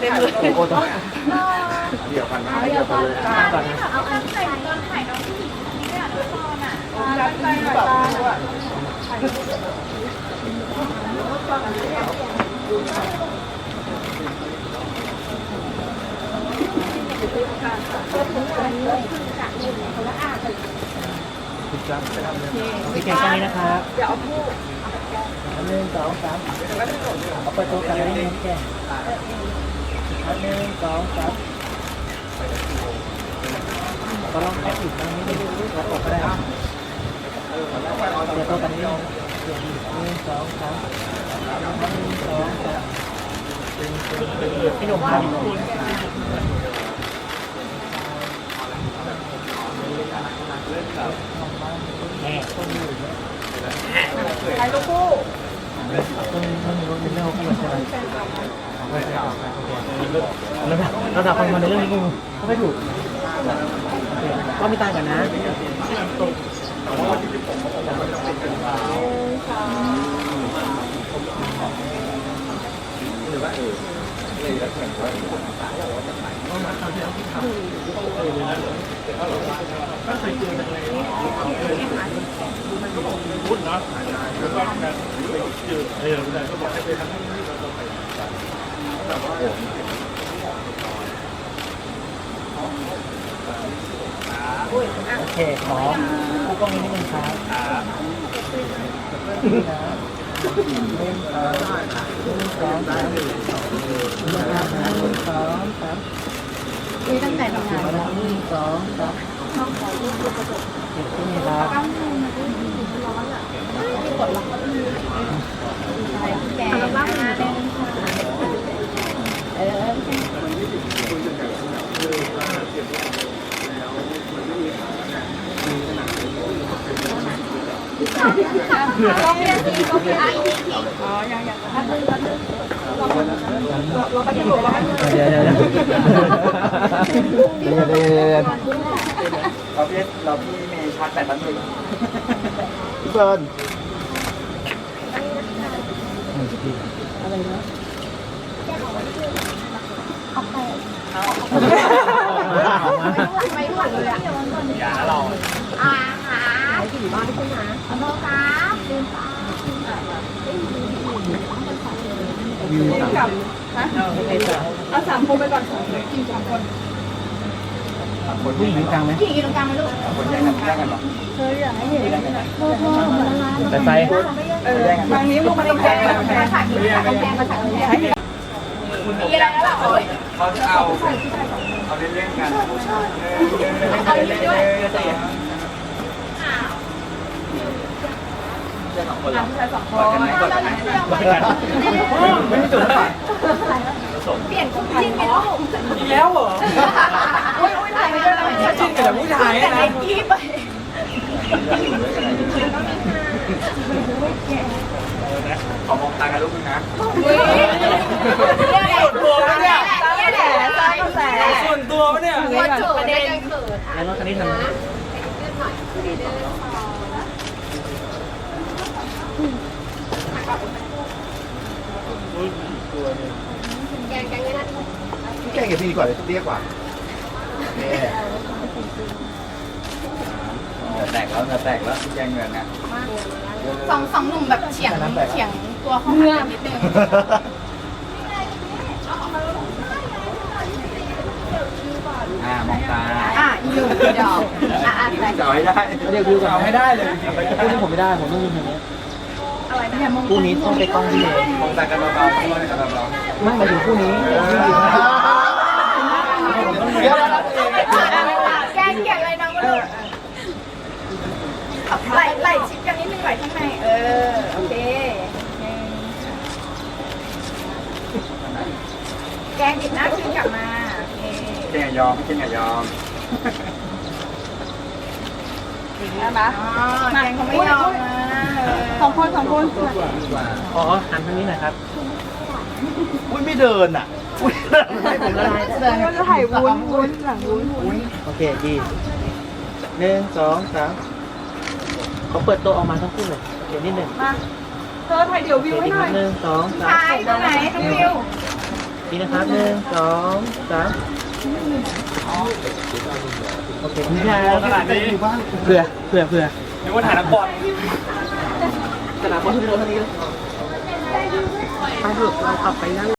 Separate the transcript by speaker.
Speaker 1: เต็มเลย
Speaker 2: โอ้ตรงนี้เดี๋ยวกันนะเดี๋ยวกันเลย
Speaker 1: ก่อนนะ
Speaker 3: เอาอันใส่ตอนถ่ายน้องผู้หญิงนี่ด้วยอะทุกคนอะ
Speaker 1: จัดใจหน่อยตาด้วย
Speaker 4: พี่แกงตรงนี้นะครับ
Speaker 1: เดี๋ยวเอาผู้
Speaker 4: หนึ่งสองสามเอาเปิดตัวกันเลยนะพี่แกง หนึ่งสองสามก็ลองแอปอีกตรงนี้ดูแล้วออกก็ได้ครับเปิดตัวกันนี้หนึ่งสองสามหนึ่งสองสามพี่หนุ่มครับแม่ต้องอยู่เนี่ย
Speaker 1: ถ่ายรูปคู่
Speaker 4: ต้องต้องมีรถเป็นเรื่องคู่ใช่ไหม ระดับระดับความมันในเรื่องนี้กูก็ไม่ถูกก็มีตางกันนะ โอเคขอคู่กล้องนี้นิดนึงครับหนึ่งสองหนึ่งสองสามหนึ่งสองสามหนึ่งสองสาม
Speaker 3: นี่ตั้งแต่ทำงาน
Speaker 4: หนึ่งสองสามเก็บที่นี่ครับ
Speaker 3: แกงบ้างนะเออลอง เรียนดีก็ไม่ได้
Speaker 1: อ๋อยังยังแป๊บนึงแป๊บนึงเราไปดูเราไปดู
Speaker 4: เดี๋ยวเดี๋ยวเดี๋ยว
Speaker 2: เดี๋ยวเดี๋ยว
Speaker 5: เราพี่เราพี่มีชาร์จแบตแป๊บนึง
Speaker 2: พี่เฟิร์น
Speaker 3: ไม่หมดเลยอะ
Speaker 5: อย่าเรา
Speaker 3: อาหาอยู่ บ้านใช่ไหมขอโทษครับลืมตา
Speaker 1: กับฮะเอาสามคนไปก่อนกินสามคนคน
Speaker 4: ผู้หญิงกลางไหม
Speaker 3: พี่อยู่ตรงกลางไหมลูก
Speaker 5: คนแย่งกันแย่งกันหรอ
Speaker 3: เธออยากให้เห็นโทษโทษมาละลาย
Speaker 4: แต่ไฟ
Speaker 1: เออทางนี้ลูกมาตรงแกงมาตรงแกง
Speaker 3: มาถ่ายมาถ่ายแกงมาถ่ายแกง
Speaker 1: มีอะไรแล้วล่ะโอ้ย
Speaker 5: เขาจะเอาเอาเล่นๆกัน
Speaker 1: เอาอย่นี้ด้วย
Speaker 5: คน
Speaker 1: อะ
Speaker 5: ละ
Speaker 1: ผู้ชายสองคน
Speaker 5: กันไหนก่อนกันไหน
Speaker 4: ไม่มีจุดถ่าย
Speaker 3: เปลี่ยนคู่จิ้นไปลูก
Speaker 5: อีกแล้วเหรอ
Speaker 1: อุ้ยอุ้ยถ่ายไปด้วย
Speaker 5: ถ้าจิ้นกับผู้ชาย
Speaker 1: แต่
Speaker 5: นะ
Speaker 1: ในคลิปไป
Speaker 5: ขอมองตากันลูกนึงนะ
Speaker 1: อุ้ยเนี่ยแหละเนี่ยแหละสร้างกระแส
Speaker 5: ส่วนตัวปะเนี่ย
Speaker 3: หัวจุกประเด็นเขิน
Speaker 4: แล้วรถคันนี้ทำไง
Speaker 3: แกงแกงนี่นะ
Speaker 2: พี่แกงเก็บที่นี่ก่อนเลยเรียกว่าเนี่ย
Speaker 5: เหงื่อแตกแล้วเหงื่อแตกแล้วแย่แกงเงินนะ
Speaker 3: สองสองหนุ่มแบบเฉียงเฉียงตัวเขาหันนิดนึง
Speaker 5: อ่ามองตา
Speaker 3: อะอยู่ดอกอะอะแต่
Speaker 5: อาให้ได้
Speaker 4: เรียกวิวก่อน
Speaker 5: เอาให้ได้เลยจริง
Speaker 4: คู่นี้ผมไม่ได้ผมต้องยืนอย่างนี้ คู่นี้ต้องไปกล้องที่เลย
Speaker 5: ๆมองแตากันเบาๆมองตากันเบา
Speaker 4: ไม่หมายถึงคู่นี้
Speaker 2: เดี๋ยวนะ
Speaker 1: แกงแกงอะไรน้องก็ไหลไหลชิดกันนิดนึงไหลข้างในเออโอเค แกงดิบหน้าคืนกลับมาโอเค
Speaker 5: ๆเก่งยอมเก่งอย่ายอม
Speaker 1: ได้ปะแกงเขาไม่ยอมนะสองคนสองคน
Speaker 4: ขอหันทางนี้หน่อยครับ
Speaker 2: อุ้ยไม่เดินอะอุ้ยไม่เป็นไร
Speaker 1: เดินก็ถ่ายวุ้นวุ้นหลังวุ้นวุ้น
Speaker 4: โอเคดีหนึ่งสองสามเขาเปิดตัวออกมาทั้งคู่เลยเดี๋ยวนิดหนึ่ง
Speaker 1: มาเธอถ่ายเดี๋ยววิวให้
Speaker 4: อีก
Speaker 1: หน่อย
Speaker 4: หนึ่งสองสาม
Speaker 1: ถ่ายตรงไหนน้องวิว
Speaker 4: ดีนะครับหนึ่งสองสาม โอเคนี่
Speaker 2: ขนาดนี้
Speaker 4: เผื่อเผื่อเผื่อ
Speaker 2: นึกว่าถ่ายนักบอล
Speaker 4: ขนาดบอลทุกโดนเท่านี้เลยไปเถอะเราขับไปนั่ง